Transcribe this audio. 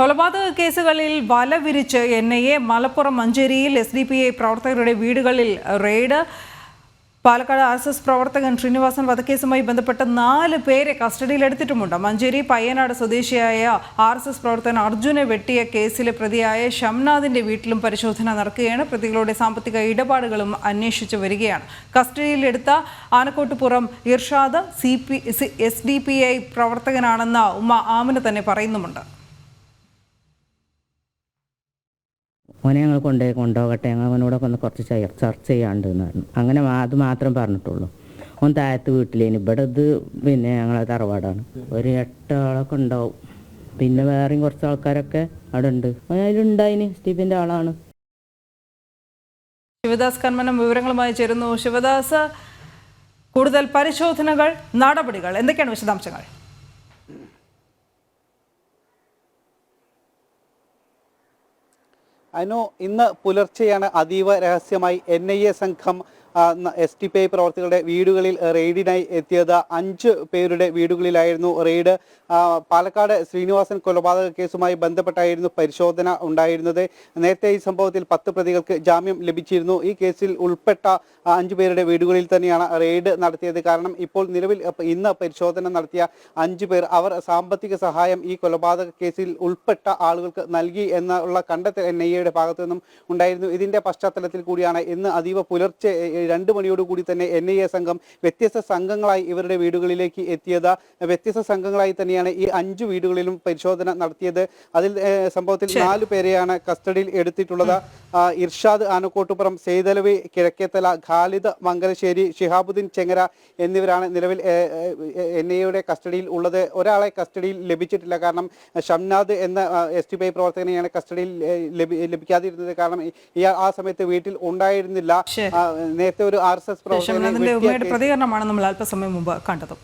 കൊലപാതക കേസുകളിൽ വല വിരിച്ച് എൻ ഐ എ മലപ്പുറം മഞ്ചേരിയിൽ എസ് ഡി പി ഐ പ്രവർത്തകരുടെ വീടുകളിൽ raid. Palakkad R S S പ്രവർത്തകൻ ശ്രീനിവാസൻ വധക്കേസുമായി ബന്ധപ്പെട്ട് നാല് പേരെ കസ്റ്റഡിയിലെടുത്തിട്ടുമുണ്ട് മഞ്ചേരി പയ്യനാട് സ്വദേശിയായ ആർ എസ് എസ് പ്രവർത്തകൻ അർജുനെ വെട്ടിയ കേസിലെ പ്രതിയായ ഷംനാഥിന്റെ വീട്ടിലും പരിശോധന നടക്കുകയാണ്. പ്രതികളുടെ സാമ്പത്തിക ഇടപാടുകളും അന്വേഷിച്ചു വരികയാണ്. കസ്റ്റഡിയിലെടുത്ത Anakkottupuram Irshad C P S D P I പ്രവർത്തകനാണെന്ന ഉമ്മ ആമന തന്നെ പറയുന്നുമുണ്ട്. ഓനെ ഞങ്ങൾ കൊണ്ടുപോയി കൊണ്ടുപോകട്ടെ. ഞങ്ങൾ അവനോടൊക്കെ ഒന്ന് കുറച്ച് ചർച്ച ചെയ്യാണ്ട് എന്ന് പറഞ്ഞു. അങ്ങനെ അത് മാത്രം പറഞ്ഞിട്ടുള്ളൂ. ഓൻ താഴത്ത് വീട്ടിലേന്. ഇവിടെ ഇത് പിന്നെ ഞങ്ങളെ തറവാടാണ്. ഒരു എട്ട് ആളൊക്കെ ഉണ്ടാവും. പിന്നെ വേറെയും കുറച്ച് ആൾക്കാരൊക്കെ അവിടെ ഉണ്ട്. അതിലുണ്ടായിന് സ്റ്റീഫിന്റെ ആളാണ്. ശിവദാസ് കന്മനം വിവരങ്ങളുമായി ചേരുന്നു. ശിവദാസ് കൂടുതൽ പരിശോധനകൾ നടപടികൾ എന്തൊക്കെയാണ് വിശദാംശങ്ങൾ? അനു ഇന്ന് പുലർച്ചെയാണ് അതീവ രഹസ്യമായി എൻ ഐ എ സംഘം എസ് ടി പി ഐ പ്രവർത്തകരുടെ വീടുകളിൽ റെയ്ഡിനായി എത്തിയത് അഞ്ച് പേരുടെ വീടുകളിലായിരുന്നു റെയ്ഡ്. പാലക്കാട് ശ്രീനിവാസൻ കൊലപാതക കേസുമായി ബന്ധപ്പെട്ടായിരുന്നു പരിശോധന ഉണ്ടായിരുന്നത്. നേരത്തെ ഈ സംഭവത്തിൽ പത്ത് പ്രതികൾക്ക് ജാമ്യം ലഭിച്ചിരുന്നു. ഈ കേസിൽ ഉൾപ്പെട്ട അഞ്ചു പേരുടെ വീടുകളിൽ തന്നെയാണ് റെയ്ഡ് നടത്തിയത്. കാരണം ഇപ്പോൾ നിലവിൽ ഇന്ന് പരിശോധന നടത്തിയ അഞ്ചു പേർ അവർ സാമ്പത്തിക സഹായം ഈ കൊലപാതക കേസിൽ ഉൾപ്പെട്ട ആളുകൾക്ക് നൽകി എന്നുള്ള കണ്ടെത്തൽ എൻ ഐ എയുടെ ഭാഗത്തു നിന്നും ഉണ്ടായിരുന്നു. ഇതിന്റെ പശ്ചാത്തലത്തിൽ കൂടിയാണ് ഇന്ന് അതീവ പുലർച്ചെ രണ്ട് മണിയോട് കൂടി തന്നെ എൻ ഐ എ സംഘം വ്യത്യസ്ത സംഘങ്ങളായി ഇവരുടെ വീടുകളിലേക്ക് എത്തിയത്. വ്യത്യസ്ത സംഘങ്ങളായി തന്നെയാണ് ഈ അഞ്ചു വീടുകളിലും പരിശോധന നടത്തിയത്. അതിൽ സംഭവത്തിൽ നാലു പേരെയാണ് കസ്റ്റഡിയിൽ എടുത്തിട്ടുള്ളത്. ഇർഷാദ് ആനക്കോട്ടുപുറം സെയ്തലവി കിഴക്കേത്തല ഖാലിദ് മംഗലശ്ശേരി ഷിഹാബുദ്ദീൻ ചെങ്ങര എന്നിവരാണ് നിലവിൽ എൻ ഐയുടെ കസ്റ്റഡിയിൽ ഉള്ളത്. ഒരാളെ കസ്റ്റഡിയിൽ ലഭിച്ചിട്ടില്ല. കാരണം ഷംനാദ് എന്ന എസ് ടി പി ഐ പ്രവർത്തകനെയാണ് കസ്റ്റഡിയിൽ ലഭിക്കാതിരുന്നത്. കാരണം ഇയാൾ ആ സമയത്ത് വീട്ടിൽ ഉണ്ടായിരുന്നില്ല. നേരത്തെ ഒരു ആർ എസ് എസ് പ്രതികരണമാണ് നമ്മൾ അല്പസമയം മുമ്പ് കണ്ടത്.